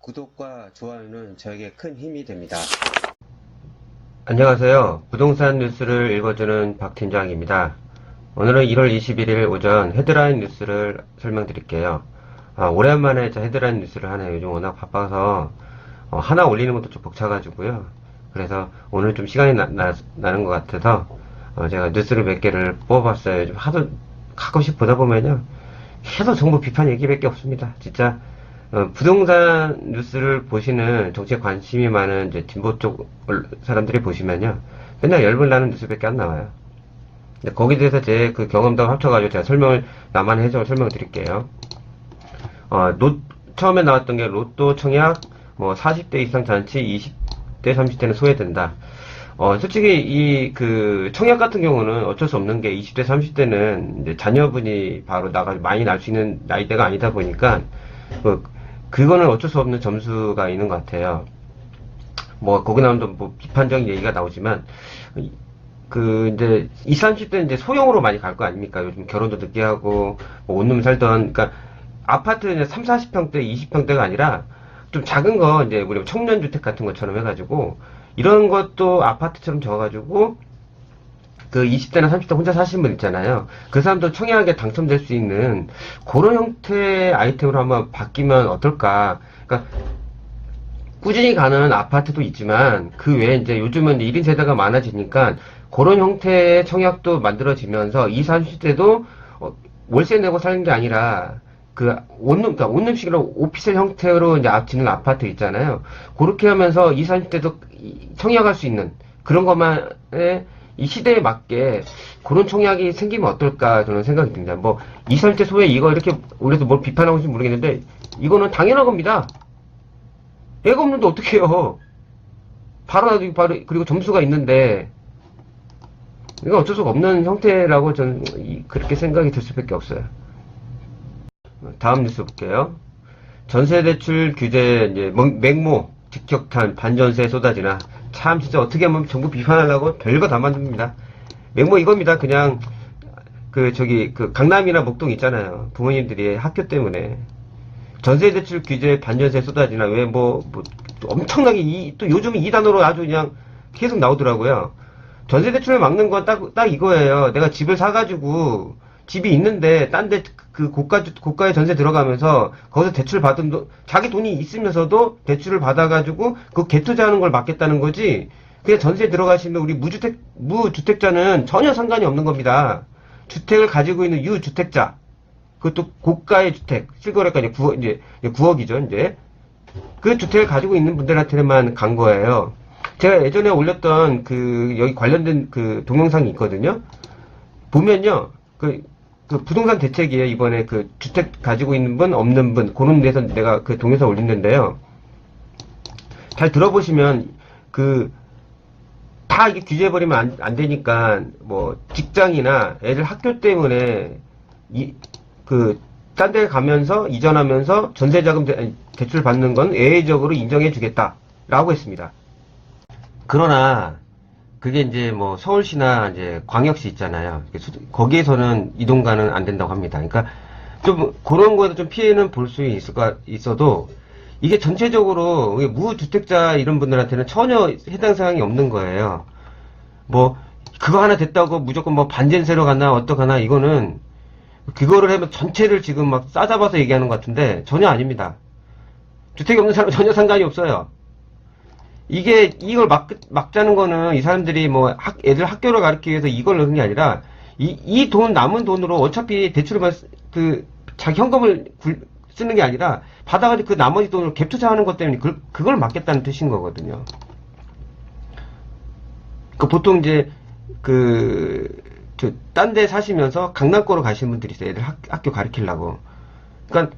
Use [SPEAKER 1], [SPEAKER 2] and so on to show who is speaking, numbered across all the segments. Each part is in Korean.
[SPEAKER 1] 구독과 좋아요는 저에게 큰 힘이 됩니다.
[SPEAKER 2] 안녕하세요. 부동산 뉴스를 읽어주는 박 팀장입니다. 오늘은 1월 21일 오전 헤드라인 뉴스를 설명드릴게요. 아, 오랜만에 저 헤드라인 뉴스를 하네요. 요즘 워낙 바빠서 어, 하나 올리는 것도 좀 벅차가지고요. 그래서 오늘 좀 시간이 나, 는것 같아서 어, 제가 뉴스를 몇 개를 뽑아봤어요. 좀 하도 가끔씩 보다 보면요. 계속 정부 비판 얘기밖에 없습니다. 진짜 어, 부동산 뉴스를 보시는 정치에 관심이 많은 이제 진보 쪽 언- 사람들이 보시면요. 맨날 열불 나는 뉴스밖에 안 나와요. 거기에 대해서 제 그 경험담 합쳐가지고 제가 설명을, 나만의 해석을 설명을 드릴게요. 어, 노, 처음에 나왔던 게 로또 청약, 뭐 40대 이상 잔치, 20대, 30대는 소외된다. 어, 솔직히 이 그 청약 같은 경우는 어쩔 수 없는 게 20대, 30대는 이제 자녀분이 바로 나가 많이 날 수 있는 나이대가 아니다 보니까 그 그거는 어쩔 수 없는 점수가 있는 것 같아요. 뭐 거기 나오면 뭐 비판적인 얘기가 나오지만 이- 그 이제 20, 30대는 이제 소형으로 많이 갈 거 아닙니까? 요즘 결혼도 늦게 하고 뭐 온룸 살던 그러니까 아파트는 3, 40평대, 20평대가 아니라 좀 작은 거 이제 우리 청년 주택 같은 것처럼 해 가지고 이런 것도 아파트처럼 져가지고 그 20대나 30대 혼자 사시는 분 있잖아요. 그 사람도 청약에 당첨될 수 있는 그런 형태의 아이템으로 한번 바뀌면 어떨까. 그러니까 꾸준히 가는 아파트도 있지만 그 외에 이제 요즘은 이제 1인 세대가 많아지니까 그런 형태의 청약도 만들어지면서 20, 30대도 어, 월세 내고 사는 게 아니라 그 온룸, 그러니까 온룸식으로 오피스텔 형태로 이제 앞지는 아파트 있잖아요. 그렇게 하면서 20, 30대도 청약할 수 있는 그런 것만의 이 시대에 맞게 그런 청약이 생기면 어떨까 저는 생각이 듭니다. 뭐 20, 30대 소외 이거 이렇게 올려서 뭘 비판하고 있는지 모르겠는데 이거는 당연한 겁니다. 애가 없는데 어떻게 해요? 바로 놔두기 바로 그리고 점수가 있는데 이건 어쩔 수가 없는 형태라고 저는 이- 그렇게 생각이 들 수밖에 없어요. 다음 뉴스 볼게요. 전세대출 규제 이제 맹- 맹모 직격탄 반전세 쏟아지나 참 진짜 어떻게 하면 정부 비판하려고 별거 다 만듭니다. 맹모 이겁니다. 그냥 그 저기 그 강남이나 목동 있잖아요. 부모님들이 학교 때문에 전세 대출 규제 반전세 쏟아지나 왜뭐 뭐 엄청나게 이, 또 요즘 이 단어로 아주 그냥 계속 나오더라고요. 전세 대출을 막는 건 딱 딱 이거예요. 내가 집을 사가지고 집이 있는데 딴 데 그 고가 고가의 전세 들어가면서 거기서 대출 받은 돈 자기 돈이 있으면서도 대출을 받아가지고 그 개투자하는 걸 막겠다는 거지. 그냥 전세 들어가시면 우리 무주택 무주택자는 전혀 상관이 없는 겁니다. 주택을 가지고 있는 유주택자 그것도 고가의 주택, 실거래가 이제 9억, 이제 9억이죠, 이제. 그 주택을 가지고 있는 분들한테만 간 거예요. 제가 예전에 올렸던 그, 여기 관련된 그 동영상이 있거든요. 보면요, 그, 그 부동산 대책이에요. 이번에 그 주택 가지고 있는 분, 없는 분, 그런 데서 내가 그 동영상 올렸는데요. 잘 들어보시면, 그, 다 이게 규제해버리면 안, 안 되니까, 뭐, 직장이나 애들 학교 때문에, 이, 그, 딴 데 가면서, 이전하면서 전세자금 대, 대출 받는 건 예외적으로 인정해 주겠다. 라고 했습니다. 그러나, 그게 이제 뭐 서울시나 이제 광역시 있잖아요. 거기에서는 이동가는 안 된다고 합니다. 그러니까 좀 그런 거에도 좀 피해는 볼 수 있을 까, 있어도 이게 전체적으로 무주택자 이런 분들한테는 전혀 해당 사항이 없는 거예요. 뭐, 그거 하나 됐다고 무조건 뭐 반전세로 가나 어떡하나 이거는 그거를 하면 전체를 지금 막 싸잡아서 얘기하는 것 같은데 전혀 아닙니다. 주택이 없는 사람 은 전혀 상관이 없어요. 이게 이걸 막 막자는 거는 이 사람들이 뭐 학, 애들 학교를 가르치기 위해서 이걸 넣는 게 아니라 이이돈 남은 돈으로 어차피 대출을 받, 그 자기 현금을 굴- 쓰는 게 아니라 받아가지고 그 나머지 돈으로 갭 투자하는 것 때문에 그, 그걸 막겠다는 뜻인 거거든요. 그 보통 이제 그저딴 데 사시면서 강남권으로 가시는 분들이 있어요. 애들 학, 학교 가르치려고. 그러니까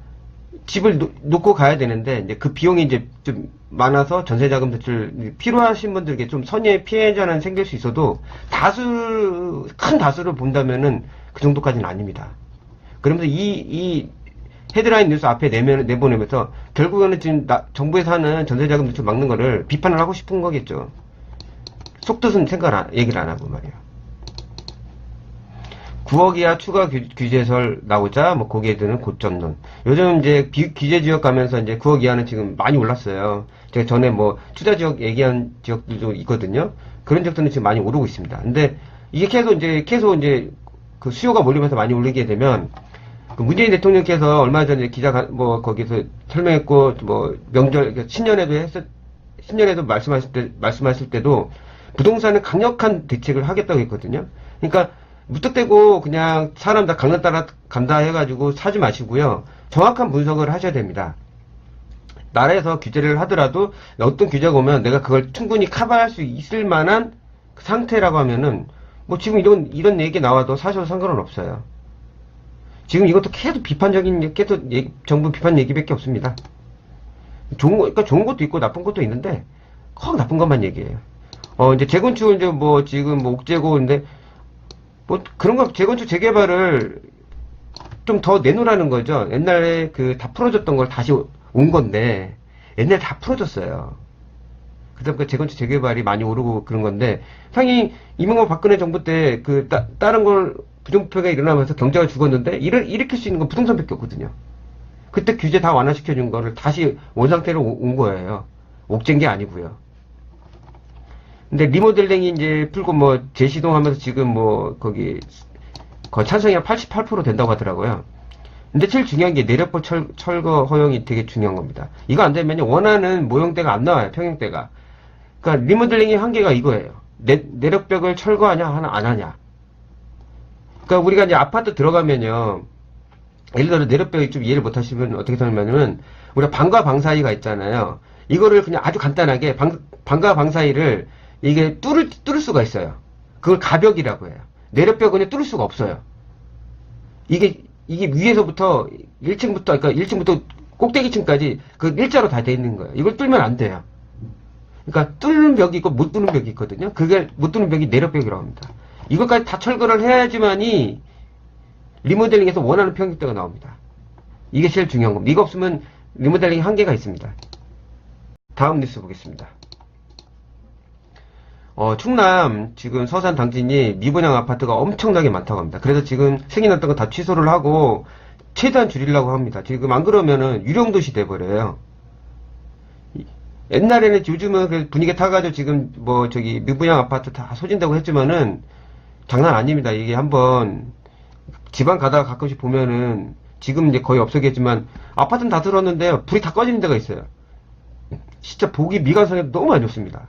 [SPEAKER 2] 집을 놓, 놓고 가야 되는데 이제 그 비용이 이제 좀 많아서 전세자금 대출 필요하신 분들에게 좀 선의의 피해자는 생길 수 있어도 다수 큰 다수를 본다면은 그 정도까지는 아닙니다. 그러면서 이, 이 헤드라인 뉴스 앞에 내면, 내보내면서 결국에는 지금 나- 정부에서 하는 전세자금 대출 막는 거를 비판을 하고 싶은 거겠죠. 속뜻은 생각 안, 얘기를 안 하고 말이에요. 9억 이하 추가 규, 규제설 나오자 뭐 거기에 드는 고점론. 요즘 이제 비- 규제 지역 가면서 이제 9억 이하는 지금 많이 올랐어요. 제가 전에 뭐 투자 지역 얘기한 지역들도 있거든요. 그런 지역들은 지금 많이 오르고 있습니다. 근데 이게 계속 이제 계속 이제 그 수요가 몰리면서 많이 올리게 되면 그 문재인 대통령께서 얼마 전에 기자 가- 뭐 거기서 설명했고 뭐 명절 신년에도 했었 신년에도 말씀하실 때 말씀하실 때도 부동산은 강력한 대책을 하겠다고 했거든요. 그러니까 무턱대고 그냥 사람 다 강남 따라 간다 해가지고 사지 마시고요. 정확한 분석을 하셔야 됩니다. 나라에서 규제를 하더라도 어떤 규제가 오면 내가 그걸 충분히 커버할 수 있을 만한 그 상태라고 하면은 뭐 지금 이런 이런 얘기 나와도 사실 상관은 없어요. 지금 이것도 계속 비판적인 계속 얘기- 정부 비판 얘기밖에 없습니다. 좋은 거, 그러니까 좋은 것도 있고 나쁜 것도 있는데 확 나쁜 것만 얘기해요. 어 이제 재건축 이제 뭐 지금 뭐 옥제고인데 뭐 그런 거 재건축 재개발을 좀 더 내놓으라는 거죠. 옛날에 그 다 풀어졌던 걸 다시 온 건데 옛날에 다 풀어졌어요. 그다음에 재건축 재개발이 많이 오르고 그런 건데 상이 이명박 박근혜 정부 때 그 다른 걸 부정부패가 일어나면서 경제가 죽었는데 이를 일으킬 수 있는 건 부동산밖에 없거든요. 그때 규제 다 완화시켜 준 거를 다시 원상태로 오- 온 거예요. 옥죄인 게 아니고요. 근데 리모델링이 이제 풀고 뭐 재시동하면서 지금 뭐 거기 거의 찬성이 한 88% 된다고 하더라고요. 근데 제일 중요한 게 내력벌 철, 철거 허용이 되게 중요한 겁니다. 이거 안 되면 원하는 모형대가 안 나와요. 평형대가. 그러니까 리모델링의 한계가 이거예요. 내, 내력벽을 철거하냐 하나 안 하냐. 그러니까 우리가 이제 아파트 들어가면요. 예를 들어 내력벽이 좀 이해를 못 하시면 어떻게 생각하냐면 우리가 방과 방 사이가 있잖아요. 이거를 그냥 아주 간단하게 방, 방과 방 사이를 이게 뚫을, 뚫을 수가 있어요. 그걸 가벽이라고 해요. 내력벽은 뚫을 수가 없어요. 이게, 이게 위에서부터 1층부터, 그러니까 1층부터 꼭대기층까지 그 일자로 다 돼 있는 거예요. 이걸 뚫면 안 돼요. 그러니까 뚫는 벽이 있고 못 뚫는 벽이 있거든요. 그게 못 뚫는 벽이 내력벽이라고 합니다. 이것까지 다 철거를 해야지만이 리모델링에서 원하는 평균대가 나옵니다. 이게 제일 중요한 겁니다. 이거 없으면 리모델링 한계가 있습니다. 다음 뉴스 보겠습니다. 어, 충남 지금 서산 당진이 미분양 아파트가 엄청나게 많다고 합니다. 그래서 지금 승인했던 거 다 취소를 하고 최대한 줄이려고 합니다. 지금 안 그러면은 유령도시 돼버려요. 이- 옛날에는 요즘은 그 분위기 타가지고 지금 뭐 저기 미분양 아파트 다 소진다고 했지만은 장난 아닙니다. 이게 한번 지방 가다가 가끔씩 보면은 지금 이제 거의 없어겠지만 아파트는 다 들었는데 불이 다 꺼지는 데가 있어요. 진짜 보기 미관상에 너무 안 좋습니다.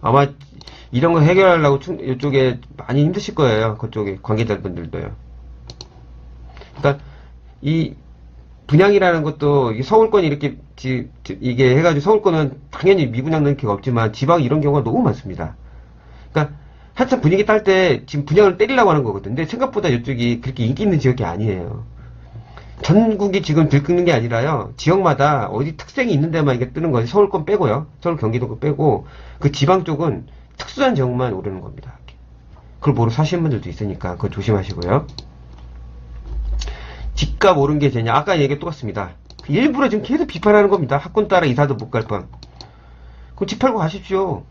[SPEAKER 2] 아마 이런 거 해결하려고 충- 이쪽에 많이 힘드실 거예요. 그쪽에 관계자분들도요. 그러니까 이 분양이라는 것도 이게 서울권이 이렇게 지- 지- 이게 해가지고 서울권은 당연히 미분양 넣을 기가 없지만 지방 이런 경우가 너무 많습니다. 그러니까 한참 분위기 딸 때 지금 분양을 때리려고 하는 거거든요. 근데 생각보다 이쪽이 그렇게 인기 있는 지역이 아니에요. 전국이 지금 들끓는 게 아니라요. 지역마다 어디 특색이 있는 데만 이게 뜨는 거지. 서울권 빼고요. 서울 경기도 빼고 그 지방 쪽은 특수한 지역만 오르는 겁니다. 그걸 모르고 사시는 분들도 있으니까 그거 조심하시고요. 집값 오른 게 되냐? 아까 얘기 똑같습니다. 일부러 지금 계속 비판하는 겁니다. 학군 따라 이사도 못 갈 뻔. 그럼 집 팔고 가십시오.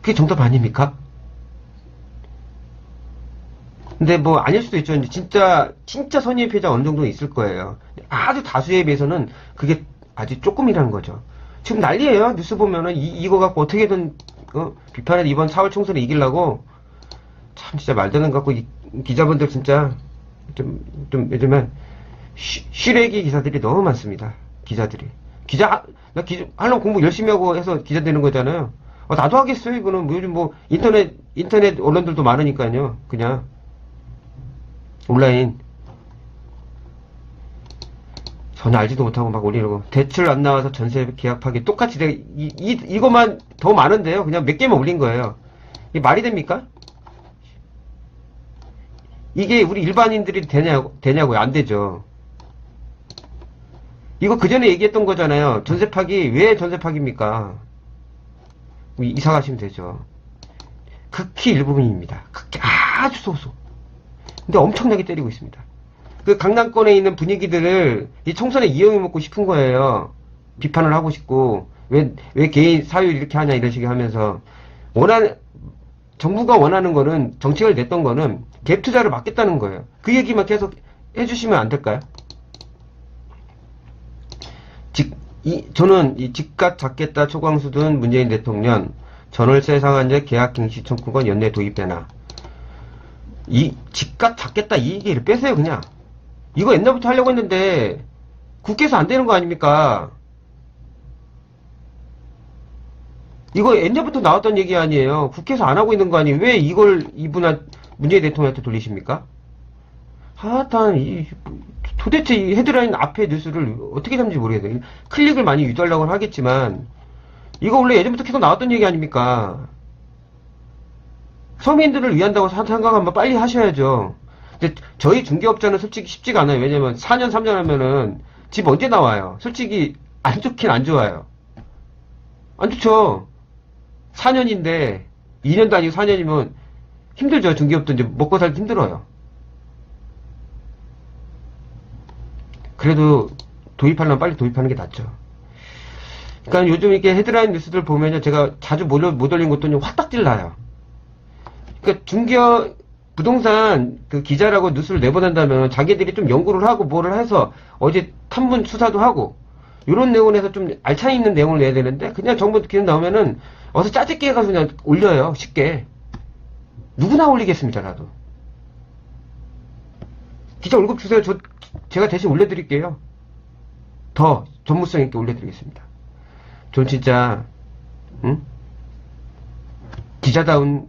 [SPEAKER 2] 그게 정답 아닙니까? 근데 뭐 아닐 수도 있죠. 진짜 진짜 선의의 피해자 어느 정도 있을 거예요. 아주 다수에 비해서는 그게 아주 조금이라는 거죠. 지금 난리예요. 뉴스 보면은 이, 이거 갖고 어떻게든 어, 비판을 이번 4월 총선을 이기려고 참 진짜 말되는 거 갖고 이, 기자분들 진짜 좀, 좀 요즘에 쉬- 쉬레기 기사들이 너무 많습니다. 기자들이. 기자, 나 기자, 하려면 공부 열심히 하고 해서 기자 되는 거잖아요. 어, 나도 하겠어요, 이거는. 뭐 요즘 뭐, 인터넷, 인터넷 언론들도 많으니까요. 그냥. 온라인. 전혀 알지도 못하고 막 올리려고. 대출 안 나와서 전세 계약하기. 똑같이 내가, 이, 이, 이것만 더 많은데요. 그냥 몇 개만 올린 거예요. 이게 말이 됩니까? 이게 우리 일반인들이 되냐고, 되냐고요? 안 되죠. 이거 그 전에 얘기했던 거잖아요. 전세 파기, 왜 전세 파기입니까? 이- 이사 가시면 되죠. 극히 일부분입니다. 극히 아주 소수. 근데 엄청나게 때리고 있습니다. 그 강남권에 있는 분위기들을 이 총선에 이용해 먹고 싶은 거예요. 비판을 하고 싶고, 왜, 왜 개인 사유 이렇게 하냐 이런 식으로 하면서, 원하는, 정부가 원하는 거는 정책을 냈던 거는 갭 투자를 막겠다는 거예요. 그 얘기만 계속 해주시면 안 될까요? 직, 이, 저는 이 집값 잡겠다 초광수든 문재인 대통령 전월세 상한제 계약 갱시 청구권 연내 도입되나 이 집값 잡겠다 이 얘기를 빼세요 그냥 이거 옛날부터 하려고 했는데 국회에서 안 되는 거 아닙니까? 이거 옛날부터 나왔던 얘기 아니에요. 국회에서 안 하고 있는 거 아니에요. 왜 이걸 이분한 문재인 대통령한테 돌리십니까? 하여튼 이 도대체 이 헤드라인 앞에 뉴스를 어떻게 잡는지 모르겠어요. 클릭을 많이 유도하려고 하겠지만 이거 원래 예전부터 계속 나왔던 얘기 아닙니까? 서민들을 위한다고 사- 생각하면 빨리 하셔야죠. 근데 저희 중개업자는 솔직히 쉽지가 않아요. 왜냐면 4년, 3년 하면은 집 언제 나와요? 솔직히 안 좋긴 안 좋아요. 안 좋죠. 4년인데 2년도 아니고 4년이면 힘들죠. 중개업도 이제 먹고 살기 힘들어요. 그래도 도입하려면 빨리 도입하는 게 낫죠. 그러니까 요즘 이렇게 헤드라인 뉴스들 보면요. 제가 자주 못 올린 것도 확딱질 나요. 그러니까 중개업 부동산 그 기자라고 뉴스를 내보낸다면 자기들이 좀 연구를 하고 뭐를 해서 어제 탐문 수사도 하고 이런 내용에서 좀 알찬 있는 내용을 내야 되는데 그냥 정보 기능 나오면은 어서 짜집게 해가지고 그냥 올려요 쉽게. 누구나 올리겠습니다 나도. 기자 월급 주세요. 저 제가 대신 올려드릴게요. 더 전문성 있게 올려드리겠습니다. 전 진짜 응? 기자다운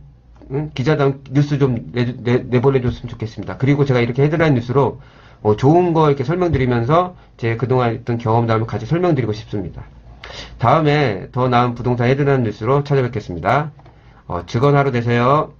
[SPEAKER 2] 응? 기자다운 뉴스 좀 내, 내, 내보내줬으면 좋겠습니다. 그리고 제가 이렇게 헤드라인 뉴스로 어, 좋은 거 이렇게 설명드리면서 제 그동안 있던 경험담을 같이 설명드리고 싶습니다. 다음에 더 나은 부동산 헤드라인 뉴스로 찾아뵙겠습니다. 어, 즐거운 하루 되세요.